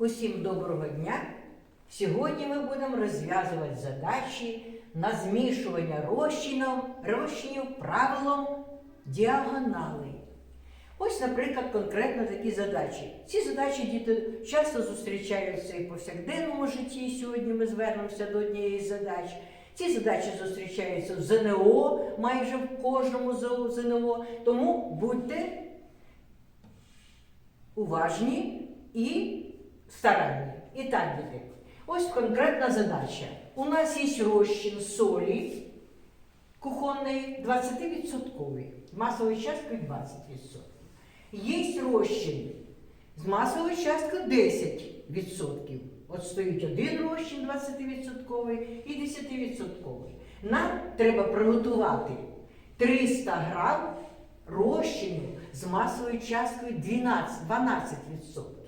Усім доброго дня! Сьогодні ми будемо розв'язувати задачі на змішування розчинів, розчинів правилом діагонали. Ось, наприклад, конкретно такі задачі. Ці задачі діти часто зустрічаються і в повсякденному житті. Сьогодні ми звернемося до однієї з задач. Ці задачі зустрічаються в ЗНО, майже в кожному ЗНО. Тому будьте уважні і старанні. І так, діти. Ось конкретна задача. У нас є розчин солі кухонної 20%, з масовою часткою 20%. Є розчин з масовою часткою 10%. От стоїть один розчин 20% і 10%. Нам треба приготувати 300 грам розчину з масовою часткою 12, 12%.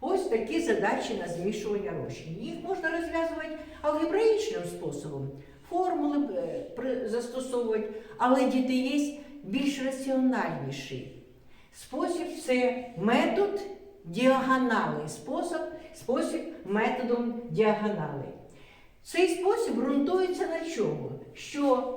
Ось такі задачі на змішування розчинів. Їх можна розв'язувати алгебраїчним способом, формули е, застосовувати, але діти є більш раціональніший. Спосіб це метод діагонали. Спосіб, спосіб методом діагонали. Цей спосіб ґрунтується на чому? Що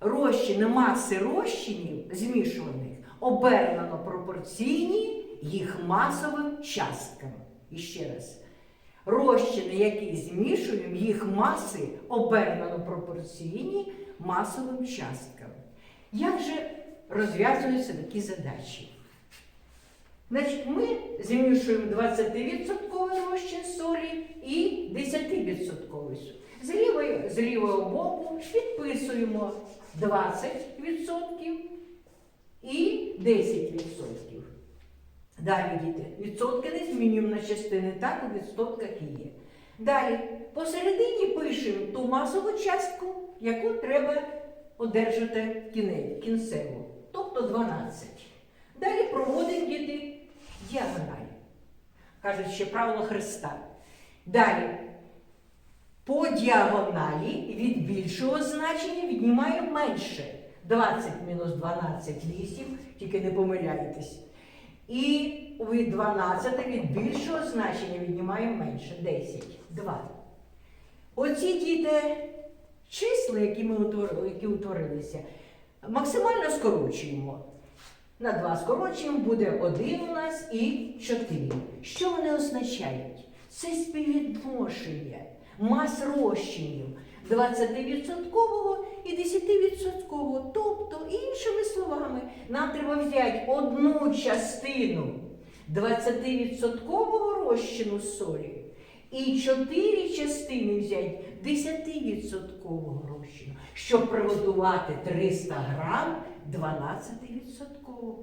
розчини, маси розчинів змішуваних обернено пропорційні їх масовим часткам. І ще раз. Розчини, які змішуємо, їх маси обернено пропорційні масовим часткам. Як же розв'язуються такі задачі? Значить, ми змішуємо 20% розчин солі і 10% З лівої, з лівого боку підписуємо 20% і 10%. Далі, діти, відсотки не змінюємо на частини, так у відсотках і є. Далі, посередині пишемо ту масову частку, яку треба одержати кінець, кінцеву, тобто 12. Далі проводимо діти діагональ. Кажуть, ще правило Христа. Далі, по діагоналі від більшого значення віднімаємо менше. 20 мінус 12 8, тільки не помиляйтесь. І від 12 від більшого значення віднімаємо менше 10, 2. Оці діти числа, які ми утворили, які утворилися, максимально скорочуємо. На 2 скорочуємо, буде 1 у нас і 4. Що вони означають? Це співвідношення мас розчинів 20% і 10%. Тобто, іншими словами, нам треба взяти одну частину 20% розчину солі і 4 частини взяти 10% розчину, щоб приготувати 300 грам 12%.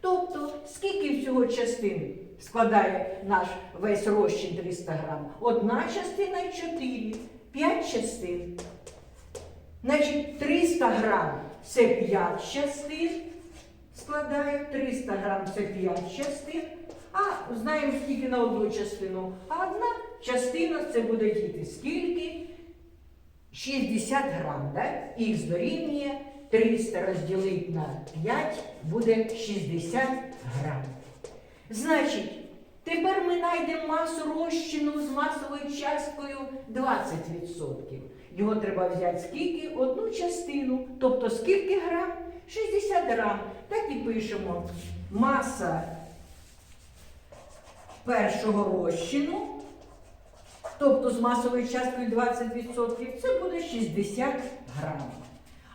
Тобто, скільки всього частин складає наш весь розчин 300 грам? Одна частина 4, 5 частин. Значить, 300 грам це 5 частин складає, 300 грам це 5 частин, а знаємо скільки на одну частину. А одна частина це буде діти скільки? 60 грам, да? Х дорівнює 300 розділити на 5 буде 60 грам. Значить, тепер ми знайдемо масу розчину з масовою часткою 20%. Його треба взяти скільки? Одну частину. Тобто скільки грам? 60 грам. Так і пишемо. Маса першого розчину, тобто з масовою часткою 20%, це буде 60 грам.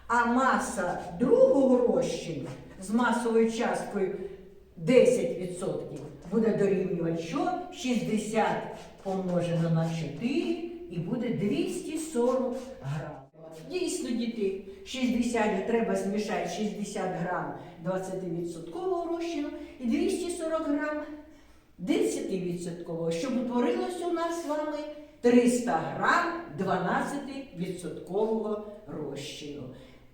А маса другого розчину з масовою часткою 10% буде дорівнювати що? 60 помножено на 4 і буде 240 грам. Дійсно, діти, 60 треба змішати 60 грам 20% розчину і 240 грам 10%, щоб утворилось у нас з вами 300 грам 12% розчину.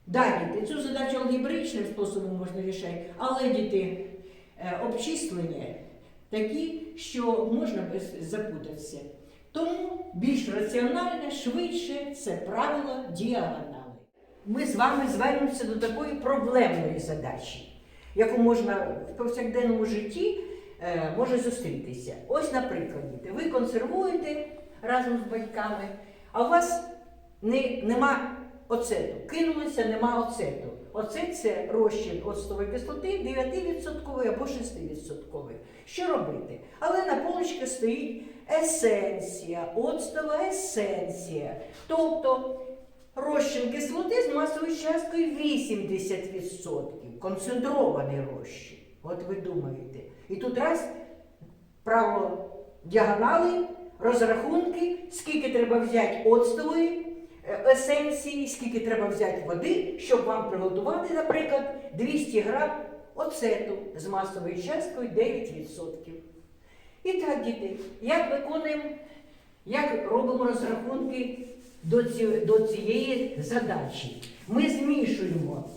Далі, цю задачу алгебраїчним способом можна рішати, але діти е, обчислення такі, що можна запутатися. Тому більш раціональне, швидше це правило діагонали. Ми з вами звернемося до такої проблемної задачі, яку можна в повсякденному житті е, може зустрітися. Ось, наприклад, ви консервуєте разом з батьками, а у вас не, нема оцету. Кинулися, нема оцету. Оцет це розчин оцтової кислоти 9% або 6%. Що робити? Але на полочці стоїть есенція, оцтова есенція. Тобто розчин кислоти з масовою часткою 80%. Концентрований розчин. От ви думаєте. І тут раз право діагонали, розрахунки, скільки треба взяти оцтової есенції, скільки треба взяти води, щоб вам приготувати, наприклад, 200 грам оцету з масовою часткою 9%. І так, діти, як виконуємо, як робимо розрахунки до, ці, до цієї задачі? Ми змішуємо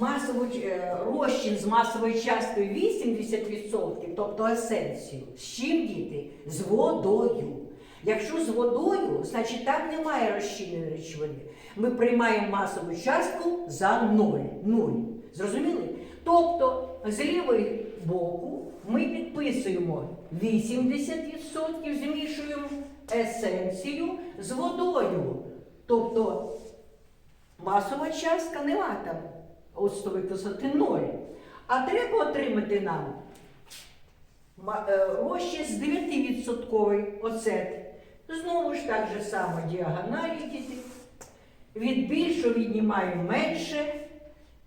масову, е, розчин з масовою часткою 80%, тобто есенцію. З чим діти? З водою. Якщо з водою, значить там немає розчинної речовини. Ми приймаємо масову частку за 0. 0. Зрозуміли? Тобто з лівої боку ми підписуємо 80%, змішуємо есенцію з водою. Тобто масова частка нема там оцтової кислоти 0. А треба отримати нам розчин з 9% оцет. Знову ж так же само діагоналі діти. Від більшого віднімаю менше.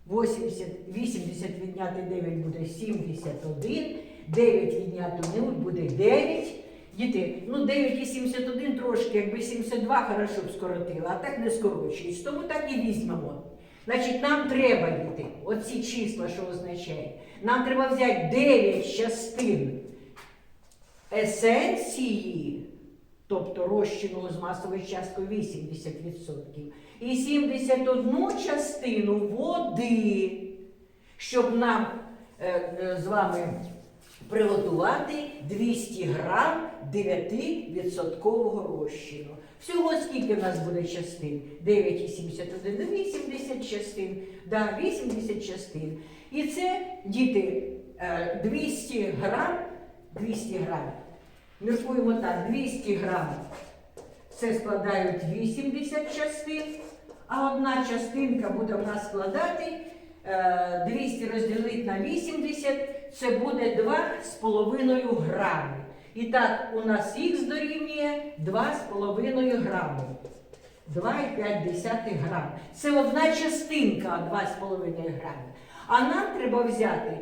80, 80 відняти 9 буде 71. 9 відняти 0 буде 9. Діти, ну 9 і 71 трошки, якби 72 хорошо б скоротила, а так не скорочується. Тому так і візьмемо. Значить, нам треба діти, оці числа, що означає, нам треба взяти 9 частин есенції, тобто розчину з масовою часткою 80%, і 71 частину води, щоб нам е, е, з вами приготувати 200 грам 9% розчину. Всього скільки в нас буде частин? 9,71 на 80 частин. Да, 80 частин. І це, діти, е, 200 грам, 200 грам. Міркуємо так, 200 грам. Це складають 80 частин, а одна частинка буде в нас складати е, 200 розділити на 80, це буде 2,5 грами. І так, у нас х дорівнює 2,5 грами. 2,5 грам. Це одна частинка 2,5 грами. А нам треба взяти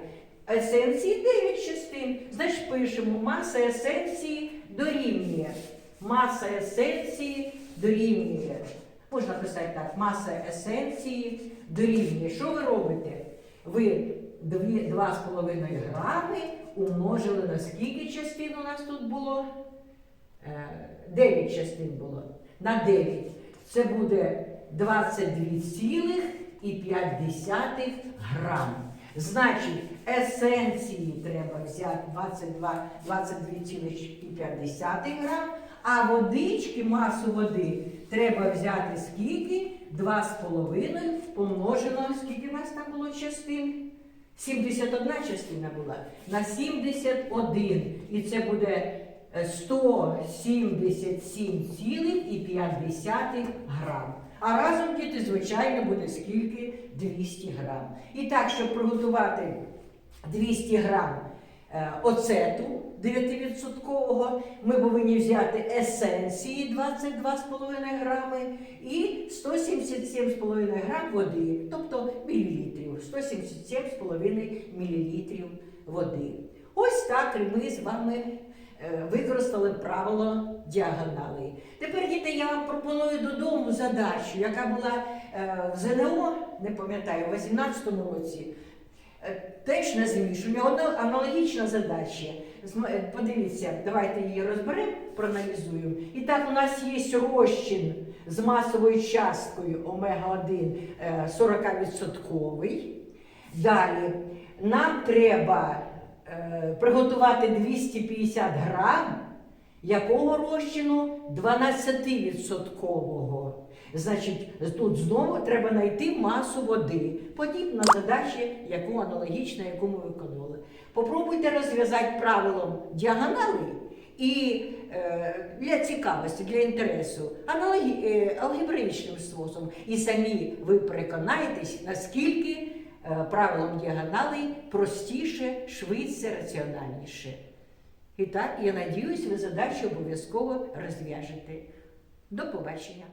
есенції 9 частин. Значить, пишемо маса есенції дорівнює. Маса есенції дорівнює. Можна писати так, маса есенції дорівнює. Що ви робите? Ви 2,5 грами умножили на скільки частин у нас тут було? 9 частин було. На 9. Це буде 22,5 грам. Значить, есенції треба взяти 22 22,5 грам, а водички, масу води треба взяти скільки? 2,5 помножено, скільки в нас там було частин? 71 частина була на 71. І це буде е, 177,5 грам. А разом діти, звичайно, буде скільки? 200 грам. І так, щоб приготувати 200 грам е, оцету 9%, ми повинні взяти есенції 22,5 грами і 177,5 грам води, тобто мілілітрів, 177,5 мілілітрів води. Ось так ми з вами е, використали правило діагонали. Тепер, діти, я вам пропоную додому задачу, яка була е, в ЗНО, не пам'ятаю, у 18-му році. Е, Теж на одна аналогічна задача. Е, Подивіться, давайте її розберемо, проаналізуємо. І так, у нас є розчин з масовою часткою омега-1 е, 40%. Далі нам треба е, приготувати 250 грам. Якого розчину? 12%. Значить, тут знову треба знайти масу води. Подібна задача, яку аналогічна, яку ми виконували. Попробуйте розв'язати правилом діагонали і е, для цікавості, для інтересу, аналогі, е, алгебраїчним способом. І самі ви переконаєтесь, наскільки е, правилом діагоналей простіше, швидше, раціональніше. І так, я надіюсь, ви задачу обов'язково розв'яжете. До побачення.